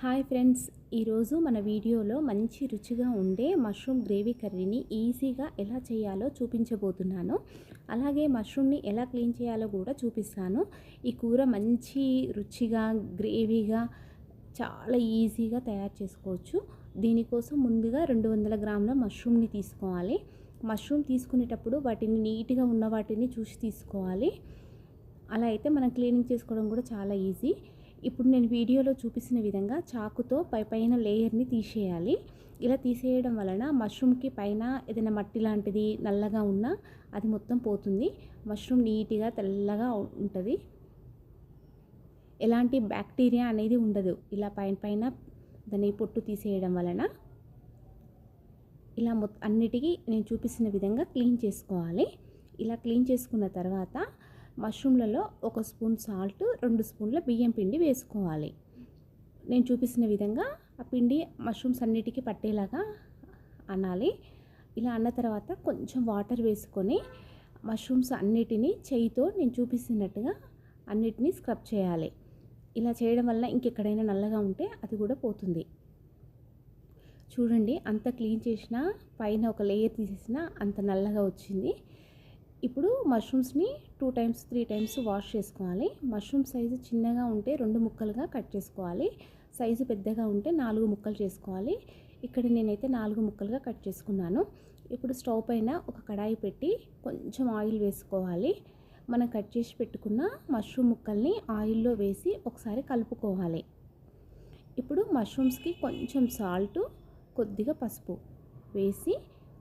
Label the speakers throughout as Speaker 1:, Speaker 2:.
Speaker 1: Hi friends ఈరోజు మన వీడియోలో మంచి రుచిగా ఉండే మష్రూమ్ గ్రేవీ కర్రీని ఈజీగా ఎలా చేయాలో చూపించబోతున్నాను. అలాగే మష్రూమ్ని ఎలా క్లీన్ చేయాలో కూడా చూపిస్తాను. ఈ కూర మంచి రుచిగా గ్రేవీగా చాలా ఈజీగా తయారు చేసుకోవచ్చు. దీనికోసం ముందుగా రెండు వందల గ్రాముల మష్రూమ్ని తీసుకోవాలి. మష్రూమ్ తీసుకునేటప్పుడు వాటిని నీట్గా ఉన్న వాటిని చూసి తీసుకోవాలి. అలా అయితే మనం క్లీనింగ్ చేసుకోవడం కూడా చాలా ఈజీ. ఇప్పుడు నేను వీడియోలో చూపిస్తున్న విధంగా చాకుతో పై పైన లేయర్ని తీసేయాలి. ఇలా తీసేయడం వలన మష్రూమ్కి పైన ఏదైనా మట్టి లాంటిది నల్లగా ఉన్నా అది మొత్తం పోతుంది. మష్రూమ్ నీట్గా తెల్లగా ఉంటుంది. ఎలాంటి బ్యాక్టీరియా అనేది ఉండదు. ఇలా పైన పైన దాని పొట్టు తీసేయడం వలన ఇలా మొ అన్నిటికీ నేను చూపిస్తున్న విధంగా క్లీన్ చేసుకోవాలి. ఇలా క్లీన్ చేసుకున్న తర్వాత మష్రూమ్లలో ఒక స్పూన్ సాల్ట్ రెండు స్పూన్ల బియ్యం పిండి వేసుకోవాలి. నేను చూపిస్తున్న విధంగా ఆ పిండి మష్రూమ్స్ అన్నిటికీ పట్టేలాగా అనాలి. ఇలా అన్న తర్వాత కొంచెం వాటర్ వేసుకొని మష్రూమ్స్ అన్నిటినీ చేయితో నేను చూపిస్తున్నట్టుగా అన్నిటినీ స్క్రబ్ చేయాలి. ఇలా చేయడం వల్ల ఇంకెక్కడైనా నల్లగా ఉంటే అది కూడా పోతుంది. చూడండి అంత క్లీన్ చేసిన పైన ఒక లేయర్ తీసేసిన అంత నల్లగా వచ్చింది. ఇప్పుడు మష్రూమ్స్ని two times three times wash చేసుకోవాలి. మష్రూమ్ సైజు చిన్నగా ఉంటే రెండు ముక్కలుగా కట్ చేసుకోవాలి. సైజు పెద్దగా ఉంటే నాలుగు ముక్కలు చేసుకోవాలి. ఇక్కడ నేనైతే నాలుగు ముక్కలుగా కట్ చేసుకున్నాను. ఇప్పుడు స్టవ్ పైన ఒక కడాయి పెట్టి కొంచెం ఆయిల్ వేసుకోవాలి. మనం కట్ చేసి పెట్టుకున్న మష్రూమ్ ముక్కల్ని ఆయిల్లో వేసి ఒకసారి కలుపుకోవాలి. ఇప్పుడు మష్రూమ్స్కి కొంచెం సాల్ట్ కొద్దిగా పసుపు వేసి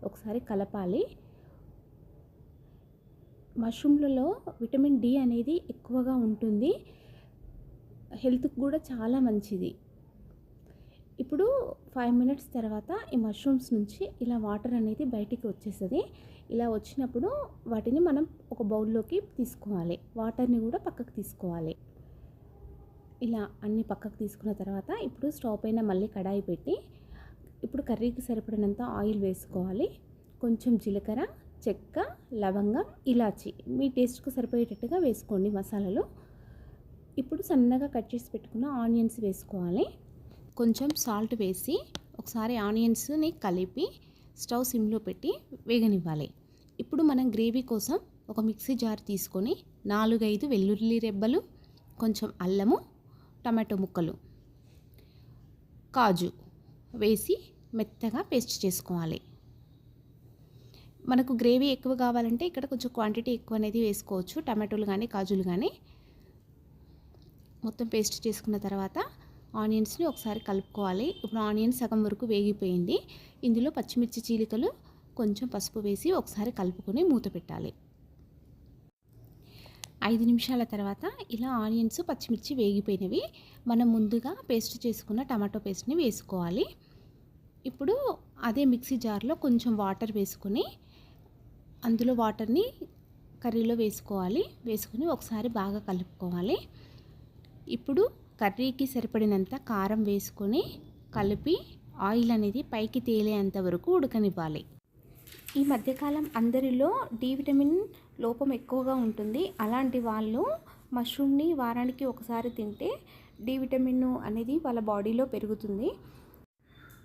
Speaker 1: ఒకసారి కలపాలి. మష్రూమ్లలో విటమిన్ డి అనేది ఎక్కువగా ఉంటుంది. హెల్త్కి కూడా చాలా మంచిది. ఇప్పుడు ఫైవ్ మినిట్స్ తర్వాత ఈ మష్రూమ్స్ నుంచి ఇలా వాటర్ అనేది బయటికి వచ్చేస్తుంది. ఇలా వచ్చినప్పుడు వాటిని మనం ఒక బౌల్లోకి తీసుకోవాలి. వాటర్ని కూడా పక్కకు తీసుకోవాలి. ఇలా అన్ని పక్కకు తీసుకున్న తర్వాత ఇప్పుడు స్టవ్ పైన మళ్ళీ కడాయి పెట్టి ఇప్పుడు కర్రీకి సరిపడినంత ఆయిల్ వేసుకోవాలి. కొంచెం జీలకర్ర చెక్క లవంగం ఇలాచి. మీ టేస్ట్కు సరిపోయేటట్టుగా వేసుకోండి మసాలాలు. ఇప్పుడు సన్నగా కట్ చేసి పెట్టుకున్న ఆనియన్స్ వేసుకోవాలి. కొంచెం సాల్ట్ వేసి ఒకసారి ఆనియన్స్ని కలిపి స్టవ్ సిమ్లో పెట్టి వేగనివ్వాలి. ఇప్పుడు మనం గ్రేవీ కోసం ఒక మిక్సీ జార్ తీసుకొని నాలుగైదు వెల్లుల్లి రెబ్బలు కొంచెం అల్లము టమాటో ముక్కలు కాజు వేసి మెత్తగా పేస్ట్ చేసుకోవాలి. మనకు గ్రేవీ ఎక్కువ కావాలంటే ఇక్కడ కొంచెం క్వాంటిటీ ఎక్కువ అనేది వేసుకోవచ్చు. టమాటోలు కానీ కాజులు కానీ మొత్తం పేస్ట్ చేసుకున్న తర్వాత ఆనియన్స్ని ఒకసారి కలుపుకోవాలి. ఇప్పుడు ఆనియన్స్ సగం వరకు వేగిపోయింది. ఇందులో పచ్చిమిర్చి చీలికలు కొంచెం పసుపు వేసి ఒకసారి కలుపుకొని మూత పెట్టాలి. ఐదు నిమిషాల తర్వాత ఇలా ఆనియన్స్ పచ్చిమిర్చి వేగిపోయినవి. మనం ముందుగా పేస్ట్ చేసుకున్న టమాటో పేస్ట్ని వేసుకోవాలి. ఇప్పుడు అదే మిక్సీ జార్లో కొంచెం వాటర్ వేసుకొని అందులో వాటర్ని కర్రీలో వేసుకోవాలి. వేసుకొని ఒకసారి బాగా కలుపుకోవాలి. ఇప్పుడు కర్రీకి సరిపడినంత కారం వేసుకొని కలిపి ఆయిల్ అనేది పైకి తేలేంత వరకు ఉడకనివ్వాలి. ఈ మధ్యకాలం అందరిలో డి విటమిన్ లోపం ఎక్కువగా ఉంటుంది. అలాంటి వాళ్ళు మష్రూమ్ని వారానికి ఒకసారి తింటే డి విటమిన్ అనేది వాళ్ళ బాడీలో పెరుగుతుంది.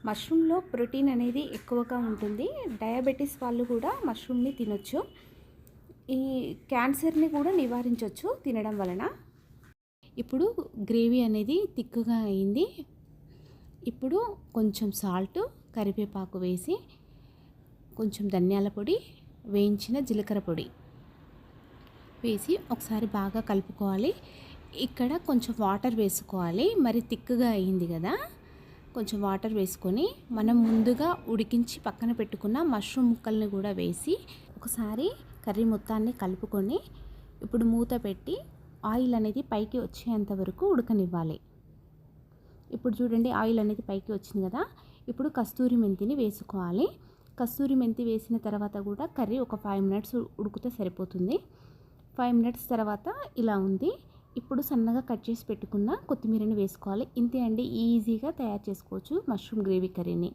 Speaker 1: మష్రూమ్లో ప్రోటీన్ అనేది ఎక్కువగా ఉంటుంది. డయాబెటీస్ వాళ్ళు కూడా మష్రూమ్ని తినొచ్చు. ఈ క్యాన్సర్ని కూడా నివారించవచ్చు తినడం వలన. ఇప్పుడు గ్రేవీ అనేది తిక్కుగా అయింది. ఇప్పుడు కొంచెం సాల్ట్ కరివేపాకు వేసి కొంచెం ధనియాల పొడి వేయించిన జీలకర్ర పొడి వేసి ఒకసారి బాగా కలుపుకోవాలి. ఇక్కడ కొంచెం వాటర్ వేసుకోవాలి. మరి తిక్కుగా అయింది కదా. కొంచెం వాటర్ వేసుకొని మనం ముందుగా ఉడికించి పక్కన పెట్టుకున్న మష్రూమ్ ముక్కల్ని కూడా వేసి ఒకసారి కర్రీ మొత్తాన్ని కలుపుకొని ఇప్పుడు మూత పెట్టి ఆయిల్ అనేది పైకి వచ్చేంత వరకు ఉడకనివ్వాలి. ఇప్పుడు చూడండి ఆయిల్ అనేది పైకి వచ్చింది కదా. ఇప్పుడు కస్తూరి మెంతిని వేసుకోవాలి. కస్తూరి మెంతి వేసిన తర్వాత కూడా కర్రీ ఒక ఫైవ్ మినిట్స్ ఉడికితే సరిపోతుంది. ఫైవ్ మినిట్స్ తర్వాత ఇలా ఉంది. ఇప్పుడు సన్నగా కట్ చేసి పెట్టుకున్న కొత్తిమీరని వేసుకోవాలి. ఇంతే అండి ఈజీగా తయారు చేసుకోవచ్చు మష్రూమ్ గ్రేవీ కర్రీని.